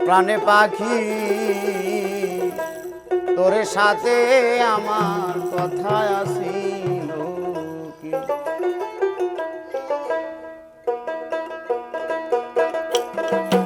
প্রাণে পাখি তোর সাথে আমার কথা আসিল কি? আমার